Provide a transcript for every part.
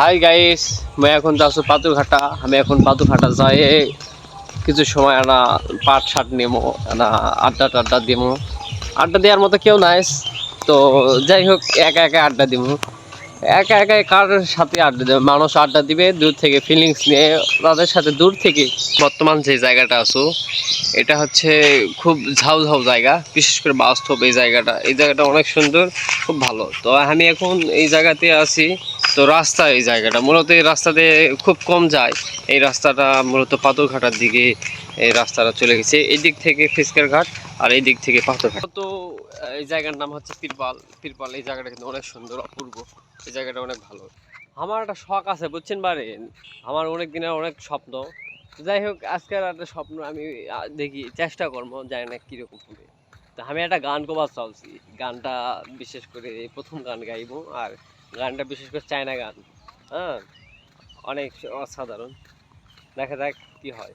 Hi guys মই এখন যাচ্ছি পাতুরঘাটা আমি এখন পাতুরঘাটা যাই। কিছু সময় আনা পাট শাট নেব, আনা আড্ডা টাড্ডা দিব। আড্ডা দেওয়ার মতো কেউ নাই, তো যাই হোক, একা একা আড্ডা দিব। একা একা কার সাথে আড্ডা দেবে? মানুষ আড্ডা দিবে, দূর থেকে ফিলিংস নিয়ে। তাদের সাথে দূর থেকে বর্তমান যে জায়গাটা আছো, এটা হচ্ছে খুব ঝাউ ঝাউ জায়গা। বিশেষ করে বাস্তব এই জায়গাটা। এই জায়গাটা অনেক সুন্দর, খুব ভালো। তো আমি এখন এই জায়গাতে আছি। তো রাস্তা এই জায়গাটা। মূলত এই রাস্তাতে খুব কম যায়। এই রাস্তাটা মূলত পাথরঘাটার দিকে এই রাস্তাটা চলে গেছে। এই দিক থেকে ফিসকার ঘাট। আর এই দিক থেকে পাথরঘাট তো, এই জায়গার নাম হচ্ছে পিরপাল। পিরপাল, এই জায়গাটা কিন্তু অনেক সুন্দর, অপূর্ব। এই জায়গাটা অনেক ভালো। আমার একটা শখ আছে, বুঝছেন বারে? আমার অনেক দিনের অনেক স্বপ্ন। যাই হোক, আজকের একটা স্বপ্ন আমি দেখি, চেষ্টা করব, জানি না কীরকম হবে। তো আমি একটা গান কবার চলছি। গানটা বিশেষ করে প্রথম গান গাইবো, আর গানটা বিশেষ করে চায়না গান। হ্যাঁ? অনেক অসাধারণ। দেখা যাক কি হয়।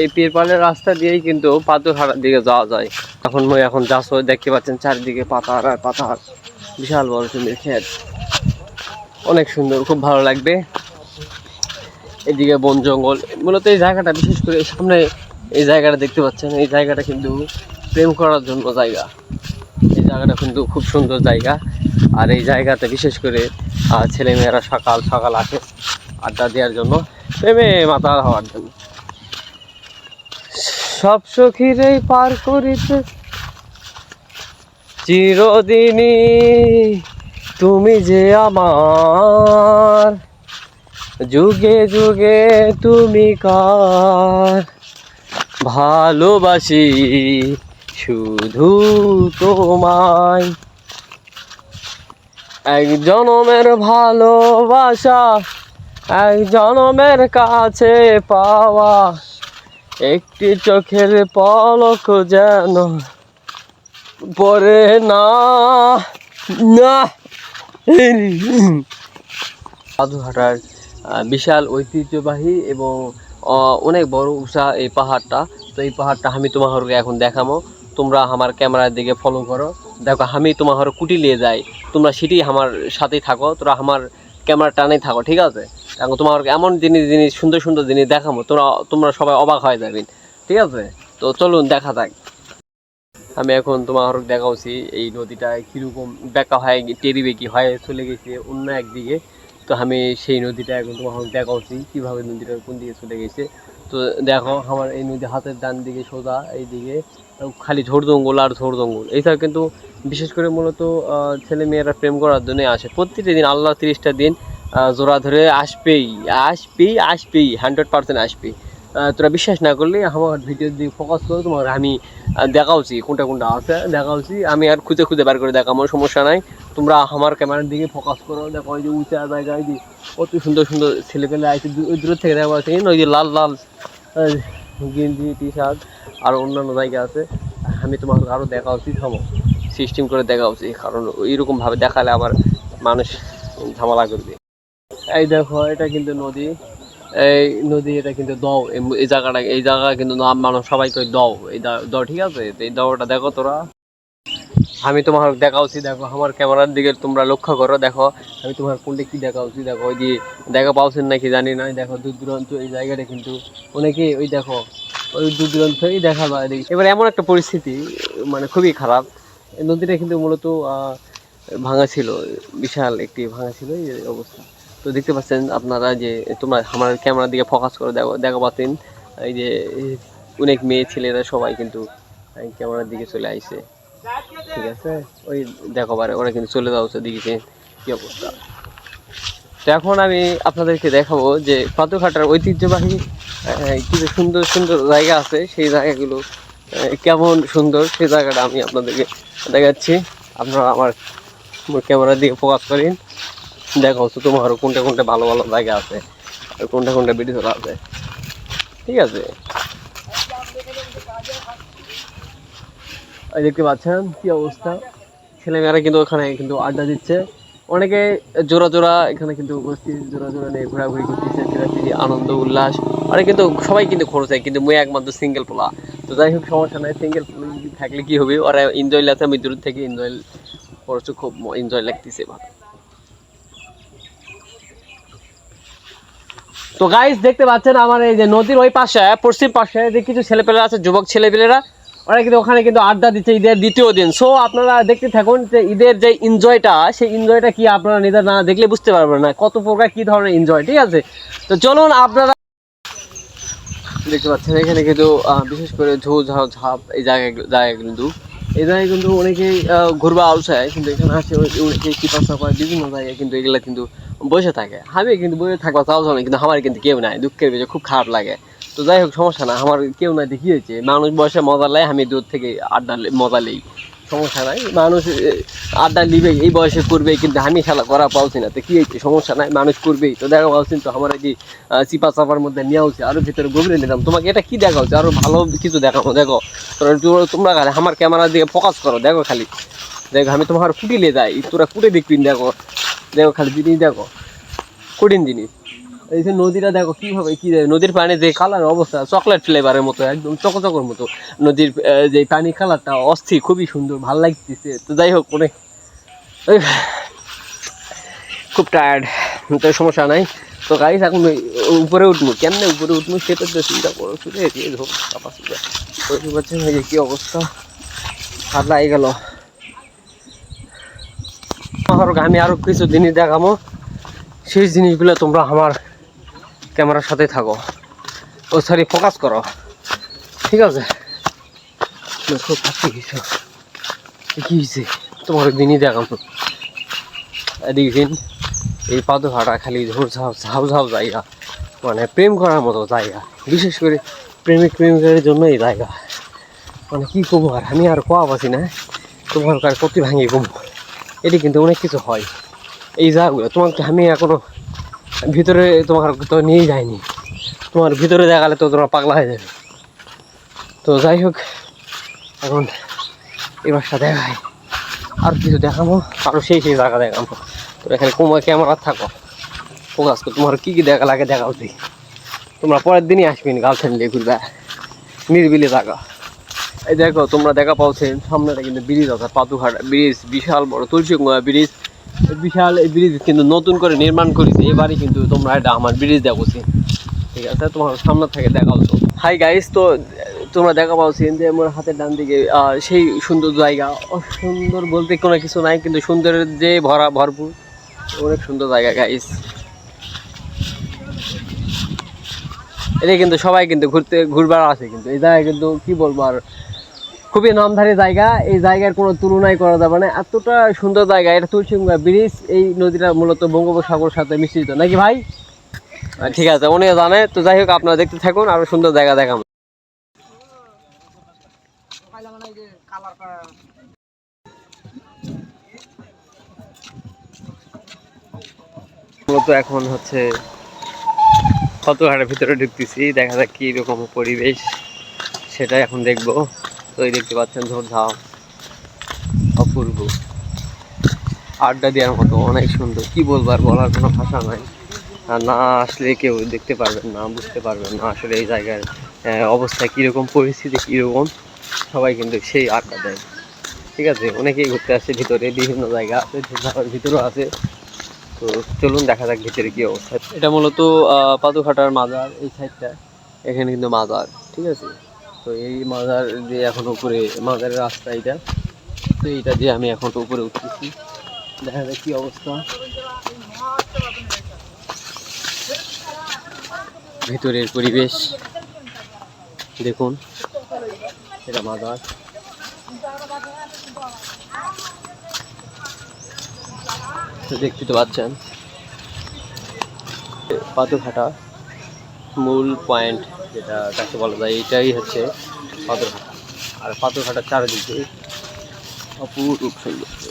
এই পীরপালের রাস্তা দিয়েই কিন্তু পাথরঘাটার দিকে যাওয়া যায়। এখন মই এখন যাচ্ছ, দেখতে পাচ্ছেন চারিদিকে পাতার আর পাতার বিশাল বড় সুন্দর ক্ষেত। অনেক সুন্দর, খুব ভালো লাগবে। এদিকে বন জঙ্গল, মূলত এই জায়গাটা, বিশেষ করে সামনে এই জায়গাটা দেখতে পাচ্ছেন, এই জায়গাটা কিন্তু প্রেম করার জন্য জায়গা। এই জায়গাটা কিন্তু খুব সুন্দর জায়গা। আর এই জায়গাতে বিশেষ করে ছেলেমেয়েরা সকাল সকাল আসে আড্ডা দেওয়ার জন্য, প্রেমে মাতাল হওয়ার জন্য। সব সখীরেই পার করিতে। চিরদিনই তুমি যে আমার। যুগে যুগে তুমি কার। ভালোবাসি শুধু তোমায়। এক জনমের ভালোবাসা, এক জনমের কাছে পাওয়া। একটি চোখের পলক যেন পরে না না। সাধুহাটার বিশাল ঐতিহ্যবাহী এবং অনেক বড় উষা এই পাহাড়টা। তো এই পাহাড়টা আমি তোমাকে এখন দেখামো তোমরা আমার ক্যামেরার দিকে ফলো করো। দেখো, আমি তোমার কুটি নিয়ে যাই। তোমরা সেটি আমার সাথেই থাকো। তোরা আমার ক্যামেরা টানেই থাকো, ঠিক আছে? এখন তোমার এমন জিনিস জিনিস, সুন্দর সুন্দর জিনিস দেখাবো, তোমরা তোমরা সবাই অবাক হয়ে যাবেন ঠিক আছে? তো চলুন, দেখা যাক। আমি এখন তোমার দেখাচ্ছি, এই নদীটা কীরকম বেঁকা হয়, টেরি বেঁকি হয়ে চলে গেছে অন্য একদিকে। তো আমি সেই নদীটা এখন তোমার দেখাচ্ছি, কীভাবে নদীটা কোন দিকে চলে গেছে। তো দেখো, আমার এই নদী হাতের ডান দিকে সোজা, এইদিকে খালি ঝোড় জঙ্গল আর ঝোড় জঙ্গল। এইসব কিন্তু বিশেষ করে মূলত ছেলে মেয়েরা প্রেম করার জন্য আসে। প্রতিটা দিন, আল্লাহ তিরিশটা দিন জোড়া ধরে আসবেই আসবেই আসবেই হান্ড্রেড পার্সেন্ট আসবেই। তোরা বিশ্বাস না করলে আমার ভিডিও দিয়ে ফোকাস করো তোমার আমি আহ, দেখাওছি কোনটা কোনটা আছে দেখা দেখাওছি। আমি আর খুঁজে খুঁজে বার করে দেখা আমার সমস্যা নাই। তোমরা আমার ক্যামেরার দিকে ফোকাস করো দেখো ওই যে উঁচা জায়গায় যে কত সুন্দর সুন্দর ছেলেপেলে আছে দূর থেকে দেখা পাচ্ছি ওই যে লাল লাল গেঞ্জি টি শার্ট আর অন্যান্য জায়গা আছে। আমি তোমার আরও দেখা উচিত হব সিস্টেম করে দেখা উচিত কারণ এইরকম ভাবে দেখালে আবার মানুষ ঝামেলা করবে। এই দেখো, এটা কিন্তু নদী। এই নদী, এটা কিন্তু দও। এই- জায়গাটা, এই জায়গা কিন্তু নাম মানুষ সবাই কই দও। এই দও, ঠিক আছে? এই দওটা দেখো তোরা। আমি তোমার দেখা উচিত দেখো, আমার ক্যামেরার দিকে তোমরা লক্ষ্য করো, দেখো। আমি তোমার কোনটা কি দেখা উচিত দেখো, ওই যে দেখা পাওছেন নাকি জানি না, দেখো, দূর দূরান্ত, এই জায়গাটা কিন্তু অনেকে, ওই দেখো, ওই দূর দূরান্ত থেকেই দেখা। যায়। এবার এমন একটা পরিস্থিতি মানে খুবই খারাপ। নদীটা কিন্তু মূলত ভাঙা ছিল, বিশাল একটি ভাঙা ছিল, এই অবস্থা। তো দেখতে পাচ্ছেন আপনারা যে তোমরা আমার ক্যামেরার দিকে ফোকাস করে দেখো, দেখা পাচ্ছেন, এই যে অনেক মেয়ে ছেলেরা সবাই কিন্তু ক্যামেরার দিকে চলে আইছে ঠিক আছে? ওই দেখো বারে ওরা কিন্তু চলে যাচ্ছে দিকে কি অবস্থা। তো এখন আমি আপনাদেরকে দেখাবো যে পাথরঘাটার ঐতিহ্যবাহী কিছু সুন্দর সুন্দর জায়গা আছে, সেই জায়গাগুলো কেমন সুন্দর, সেই জায়গাটা আমি আপনাদেরকে দেখাচ্ছি। আপনারা আমার ক্যামেরার দিকে ফোকাস করেন। দেখো তোমার কোনটা কোনটা ভালো ভালো জায়গা আছে আর কোনটা কোনটা বেড়ে চলা আছে। ঠিক আছে? এই দেখতে পাচ্ছেন কি অবস্থা? ছেলেমেয়েরা কিন্তু ওখানে কিন্তু আড্ডা দিচ্ছে। অনেকে জোড়া জোড়া এখানে কিন্তু উপস্থিত, জোড়া জোড়া নিয়ে ঘোরাঘুরি করতেছে ফেরাফিরি আনন্দ, উল্লাস। অনেক কিন্তু সবাই কিন্তু খরচ হয়, কিন্তু মুই একমাত্র সিঙ্গেল পোলা। তো যাই হোক, সমস্যা নাই সিঙ্গেল থাকলে কি হবে? ওরা এনজয় লাগছে, আমি দূর থেকে এনজয় করছ খুব এনজয় লাগতেছে ভালো। তো গাইস দেখতে পাচ্ছেন আমার এই যে নদীর ওই পাশে, পশ্চিম পাশে যে কিছু ছেলেপেলেরা আছে, যুবক ছেলেপেলেরা, ওরা কিন্তু ওখানে কিন্তু আড্ডা দিচ্ছে ঈদের দ্বিতীয় দিন। সো আপনারা দেখতে থাকুন যে ঈদের যে এনজয়টা সেই এনজয়টা কি আপনারা নিজের না দেখলে বুঝতে পারবেন না, কত প্রকার কি ধরনের এনজয় ঠিক আছে? তো চলুন আপনারা দেখতে পাচ্ছেন, এখানে কিন্তু বিশেষ করে ঝো ঝাও ঝাপ এই জায়গা জায়গা কিন্তু, এই জায়গায় কিন্তু অনেকেই ঘুরবা আউসায় কিন্তু এখানে আসে অনেকে- অনেকেই চিপা চাপা বিভিন্ন জায়গায় কিন্তু এগুলা কিন্তু বসে থাকে। আমি কিন্তু বসে থাকবা চাও জানি, কিন্তু আমার কিন্তু কেউ নাই, দুঃখের বিষয়, খুব খারাপ লাগে। তো যাই হোক, সমস্যা না আমার কেউ নাই, দেখি হয়েছে। মানুষ বসে মজা লাই আমি দূর থেকে আড্ডা মজা নেই। সমস্যা নাই, মানুষ আড্ডা নিবে, এই বয়সে করবে, কিন্তু আমি খেলা করা পাওছি না, তো কি হয়েছে, সমস্যা নাই, মানুষ করবেই। তো দেখা পাচ্ছি তো আমার এই চিপা চাপার মধ্যে নেওয়া হচ্ছে আরও ভিতরে গভীরে নিলাম। তোমাকে এটা কি দেখা হচ্ছে আরও ভালো কিছু দেখাবো, দেখো। তোমরা খালি আমার ক্যামেরার দিকে ফোকাস করো, দেখো খালি। দেখো আমি তোমার কুটিলে যাই। তোরা কুটে দেখবি দেখো। দেখো খালি জিনিস দেখো। কঠিন জিনিস। এই যে নদীটা দেখো কীভাবে কি যায়, নদীর পানি যে কালার অবস্থা চকলেট ফ্লেভারের মতো একদম চকচকর মতো। নদীর যে পানি কালারটা অস্থির খুবই সুন্দর ভালো লাগতেছে। তো যাই হোক অনেক খুব টায়ার্ড তো সমস্যা নাই। তো গাড়ি এখন উপরে উঠবো। কেমনে উপরে উঠবো সেটা তো চিন্তা করো শুধু দিয়ে ধোক চাপা শুনে বুঝতে যে কি অবস্থা? হাত লাগে গেল। আমার আমি আরও কিছু জিনিস দেখাবো সেই জিনিসগুলো তোমরা আমার ক্যামেরার সাথে থাকো। ও সরি ফোকাস করো। ঠিক আছে? তোমার দিনই দেখাবো এদিকে এই পাদুহাটা খালি ঝোর ঝাউ ঝাউ ঝাউ জায়গা। মানে প্রেম করার মতো জায়গা। বিশেষ করে প্রেমিক প্রেমিকের জন্য এই জায়গা। মানে কি কমু আর? আমি আর কোয়া পাচ্ছি না। তোমার কার কতি ভাঙি কমু এটি কিন্তু অনেক কিছু হয়। এই জায়গাগুলো তোমাকে আমি এখনও ভিতরে তোমার তো নিয়ে যায়নি তোমার ভিতরে দেখালে তো তোমার পাগলা হয়ে যাবে। তো যাই হোক, এখন এবার সাথে দেখাই। আর কিছু দেখাবো? আরও সেই সেই জায়গা দেখাবো। তো এখানে কোমা ক্যামেরা থাকো। ফোকাস করো। তোমার কী কী দেখা লাগে দেখা। উচিত তোমরা পরের দিনই আসবে গার্লফ্রেন্ড নিয়ে ঘুরবে। নির্বিলি জায়গা। এই দেখো, তোমরা দেখা পাচ্ছেন সামনেটা কিন্তু ব্রিজ আছে পাতুঘাট ব্রিজ, বিশাল বড় তুলসীগঙ্গা ব্রিজ। বিশাল এই ব্রিজ কিন্তু নতুন করে নির্মাণ করেছে, এবারে কিন্তু তোমরা এটা আমার ব্রিজ দেখছি ঠিক আছে, তোমার সামনে থেকে দেখা হতো হাই গাইস তো তোমরা দেখা পাচ্ছেন যে আমার হাতের ডান দিকে সেই সুন্দর জায়গা। সুন্দর বলতে কোনো কিছু নাই, কিন্তু সুন্দরের যে ভরা, ভরপুর, অনেক সুন্দর জায়গা গাইস এটা কিন্তু সবাই কিন্তু ঘুরতে, ঘুরবার আছে কিন্তু। এই জায়গায় কিন্তু কি বলব আর খুবই নামধারী জায়গা, এই জায়গার কোনো তুলনাই করা যাবে না। এতটা সুন্দর জায়গা, এটা তুলসীগঙ্গা ব্রিজ, এই নদীটা মূলত বঙ্গোপসাগরের সাথে মিশ্রিত। নাকি ভাই? ঠিক আছে, উনিও জানে। তো যাই হোক, আপনারা দেখতে থাকুন, আরও সুন্দর জায়গা দেখাম এখন হচ্ছে কতঘাটের ভিতরে ঢুকতেছি, দেখা যাক কি রকম পরিবেশ সেটা এখন দেখব। এই দেখতে পাচ্ছেন ঝোড়ঝাও অপূর্ব। আড্ডা দেওয়ার মতো অনেক সুন্দর। কি বলব আর বলার কোনো ভাষা নাই। আর না আসলে কেউ দেখতে পারবেন না বুঝতে পারবেন না আসলে এই জায়গার অবস্থা কীরকম পরিস্থিতি কীরকম। সবাই কিন্তু সেই আড্ডা দেয়। ঠিক আছে? অনেকেই ঘুরতে আসে ভিতরে বিভিন্ন জায়গা আছে ঝোড়ঝাওয়ার ভিতরেও আছে। তো চলুন দেখা যাক ভিতরে কি অবস্থা। এটা মূলত আহ, পাদুঘাটার মাজার এই সাইডটা এখানে কিন্তু মাজার ঠিক আছে? তো এই মাজার দিয়ে এখন উপরে, মাজারের রাস্তা এটা, তো এইটা দিয়ে আমি এখন উপরে উঠতেছি। দেখা যাক কি অবস্থা। ভেতরের পরিবেশ, দেখুন, এটা মাজার। দেখতে তো পাচ্ছেন। পাথরঘাটা মূল পয়েন্ট যেটা কাছে বলা যায় এটাই হচ্ছে পাথরঘাটা। আর পাথরঘাটার চারিদিকে অপূর্ব সৌন্দর্য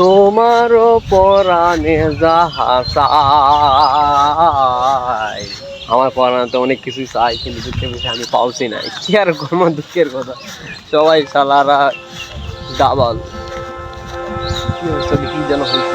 তোমার পরাণে যাহা আমার পরাণে তো অনেক কিছুই চাই, কিন্তু দুঃখের বিষয় আমি পাওছি নাই। কি আর করব, দুঃখের কথা। সবাই সালারা ডাবল কি যেন হয়েছে?